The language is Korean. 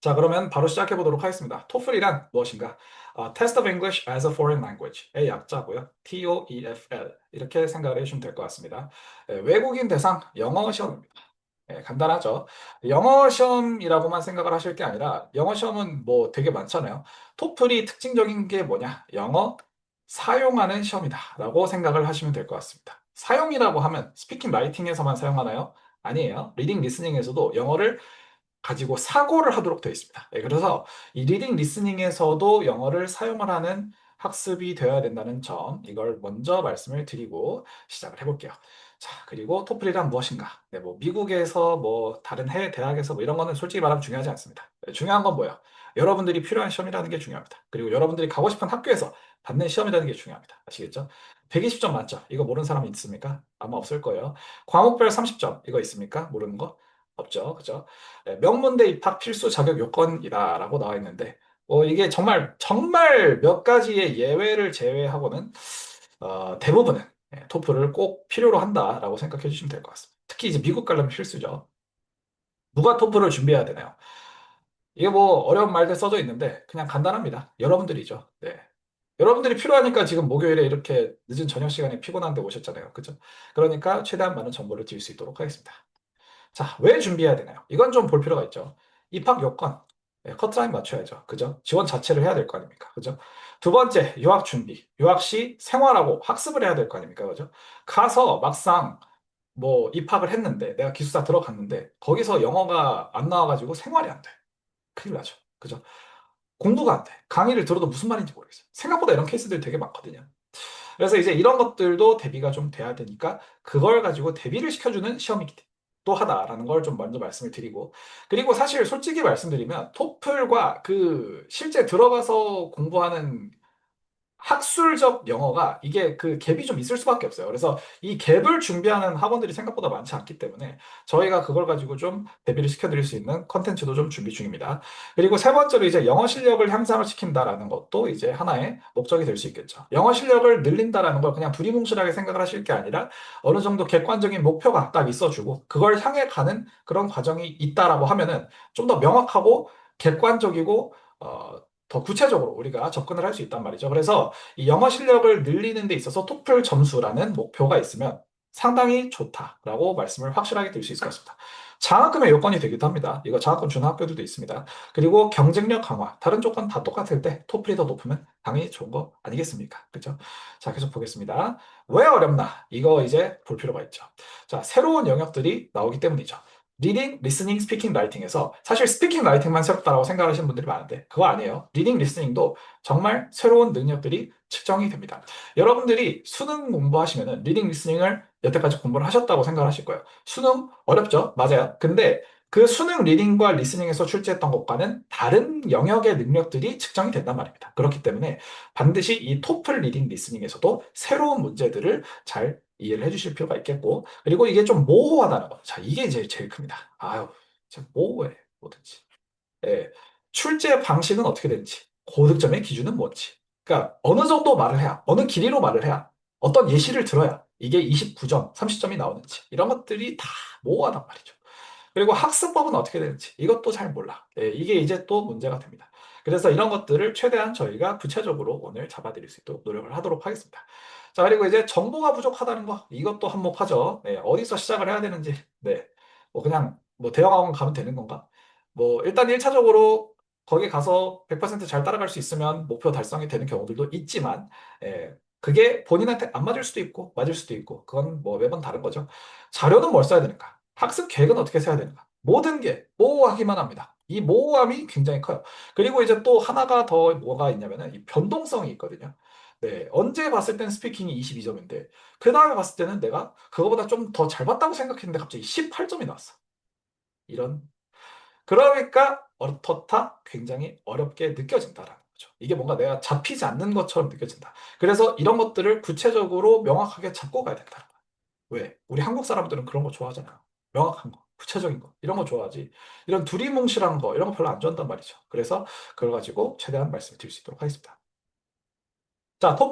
자, 그러면 바로 시작해 보도록 하겠습니다. 토플이란 무엇인가? 어, Test of English as a Foreign Language의 약자고요. TOEFL 이렇게 생각을 해주시면 될 것 같습니다. 예, 외국인 대상 영어 시험입니다. 예, 간단하죠. 영어 시험이라고만 생각을 하실 게 아니라 영어 시험은 뭐 되게 많잖아요. 토플이 특징적인 게 뭐냐? 영어 사용하는 시험이다 라고 생각을 하시면 될 것 같습니다. 사용이라고 하면 스피킹 라이팅에서만 사용하나요? 아니에요. 리딩 리스닝에서도 영어를 가지고 사고를 하도록 되어 있습니다. 예, 그래서 이 리딩 리스닝에서도 영어를 사용을 하는 학습이 되어야 된다는 점 이걸 먼저 말씀을 드리고 시작을 해볼게요. 자 그리고 토플이란 무엇인가? 네, 뭐 미국에서 뭐 다른 해외 대학에서 뭐 이런 거는 솔직히 말하면 중요하지 않습니다. 네, 중요한 건 뭐예요? 여러분들이 필요한 시험이라는 게 중요합니다. 그리고 여러분들이 가고 싶은 학교에서 받는 시험이라는 게 중요합니다. 아시겠죠? 120점 만점 이거 모르는 사람 있습니까? 아마 없을 거예요. 과목별 30점 이거 있습니까? 모르는 거? 없죠. 그죠? 네, 명문대 입학 필수 자격 요건이다라고 나와 있는데, 어, 이게 정말, 정말 몇 가지의 예외를 제외하고는, 어, 대부분은 예, 토플을 꼭 필요로 한다라고 생각해 주시면 될 것 같습니다. 특히 이제 미국 가려면 필수죠. 누가 토플을 준비해야 되나요? 이게 뭐 어려운 말들 써져 있는데, 그냥 간단합니다. 여러분들이죠. 네. 여러분들이 필요하니까 지금 목요일에 이렇게 늦은 저녁 시간에 피곤한데 오셨잖아요. 그죠? 그러니까 최대한 많은 정보를 드릴 수 있도록 하겠습니다. 자, 왜 준비해야 되나요? 이건 좀 볼 필요가 있죠. 입학 요건, 예, 커트라인 맞춰야죠. 그죠? 지원 자체를 해야 될 거 아닙니까? 그죠? 두 번째, 유학 준비. 유학 시 생활하고 학습을 해야 될 거 아닙니까? 그죠? 가서 막상 뭐 입학을 했는데 내가 기숙사 들어갔는데 거기서 영어가 안 나와가지고 생활이 안 돼. 큰일 나죠. 그죠? 공부가 안 돼. 강의를 들어도 무슨 말인지 모르겠어요. 생각보다 이런 케이스들이 되게 많거든요. 그래서 이제 이런 것들도 대비가 좀 돼야 되니까 그걸 가지고 대비를 시켜주는 시험이기 때문에. 또 하다라는 걸 좀 먼저 말씀을 드리고 그리고 사실 솔직히 말씀드리면 토플과 그 실제 들어가서 공부하는 학술적 영어가 이게 그 갭이 좀 있을 수밖에 없어요. 그래서 이 갭을 준비하는 학원들이 생각보다 많지 않기 때문에 저희가 그걸 가지고 좀 대비를 시켜드릴 수 있는 컨텐츠도 좀 준비 중입니다. 그리고 세 번째로 이제 영어 실력을 향상을 시킨다라는 것도 이제 하나의 목적이 될 수 있겠죠. 영어 실력을 늘린다라는 걸 그냥 두리뭉실하게 생각을 하실 게 아니라 어느 정도 객관적인 목표가 딱 있어주고 그걸 향해 가는 그런 과정이 있다라고 하면은 좀 더 명확하고 객관적이고 어, 더 구체적으로 우리가 접근을 할 수 있단 말이죠. 그래서 이 영어 실력을 늘리는 데 있어서 토플 점수라는 목표가 있으면 상당히 좋다라고 말씀을 확실하게 드릴 수 있을 것 같습니다. 장학금의 요건이 되기도 합니다. 이거 장학금 주는 학교들도 있습니다. 그리고 경쟁력 강화. 다른 조건 다 똑같을 때 토플이 더 높으면 당연히 좋은 거 아니겠습니까? 그죠? 자, 계속 보겠습니다. 왜 어렵나? 이거 이제 볼 필요가 있죠. 자, 새로운 영역들이 나오기 때문이죠. 리딩, 리스닝, 스피킹, 라이팅에서 사실 스피킹, 라이팅만 새롭다라고 생각하시는 분들이 많은데 그거 아니에요. 리딩, 리스닝도 정말 새로운 능력들이 측정이 됩니다. 여러분들이 수능 공부하시면은 리딩, 리스닝을 여태까지 공부를 하셨다고 생각하실 거예요. 수능 어렵죠? 맞아요. 근데 그 수능 리딩과 리스닝에서 출제했던 것과는 다른 영역의 능력들이 측정이 된단 말입니다. 그렇기 때문에 반드시 이 토플 리딩 리스닝에서도 새로운 문제들을 잘 이해를 해주실 필요가 있겠고 그리고 이게 좀 모호하다는 거. 자, 이게 이제 제일 큽니다. 아유, 진짜 모호해 뭐든지. 예, 출제 방식은 어떻게 되는지, 고득점의 기준은 뭔지. 그러니까 어느 정도 말을 해야, 어느 길이로 말을 해야, 어떤 예시를 들어야 이게 29점, 30점이 나오는지 이런 것들이 다 모호하단 말이죠. 그리고 학습법은 어떻게 되는지 이것도 잘 몰라. 예, 이게 이제 또 문제가 됩니다. 그래서 이런 것들을 최대한 저희가 구체적으로 오늘 잡아드릴 수 있도록 노력을 하도록 하겠습니다. 자, 그리고 이제 정보가 부족하다는 거 이것도 한몫하죠. 네, 어디서 시작을 해야 되는지. 네, 뭐 그냥 뭐 대형학원 가면 되는 건가? 뭐 일단 1차적으로 거기 가서 100%잘 따라갈 수 있으면 목표 달성이 되는 경우들도 있지만 예, 그게 본인한테 안 맞을 수도 있고 맞을 수도 있고 그건 뭐 매번 다른 거죠. 자료는 뭘 써야 되는가? 학습 계획은 어떻게 세야 되는가? 모든 게 모호하기만 합니다. 이 모호함이 굉장히 커요. 그리고 이제 또 하나가 더 뭐가 있냐면은 이 변동성이 있거든요. 네, 언제 봤을 땐 스피킹이 22점인데 그 다음에 봤을 때는 내가 그거보다 좀 더 잘 봤다고 생각했는데 갑자기 18점이 나왔어. 이런 그러니까 어떻다 굉장히 어렵게 느껴진다라는 거죠. 이게 뭔가 내가 잡히지 않는 것처럼 느껴진다. 그래서 이런 것들을 구체적으로 명확하게 잡고 가야 된다. 왜? 우리 한국 사람들은 그런 거 좋아하잖아요. 명확한 거, 구체적인 거, 이런 거 좋아하지. 이런 두리뭉실한 거, 이런 거 별로 안 좋아한단 말이죠. 그래서 그걸 가지고 최대한 말씀을 드릴 수 있도록 하겠습니다. 자, 토플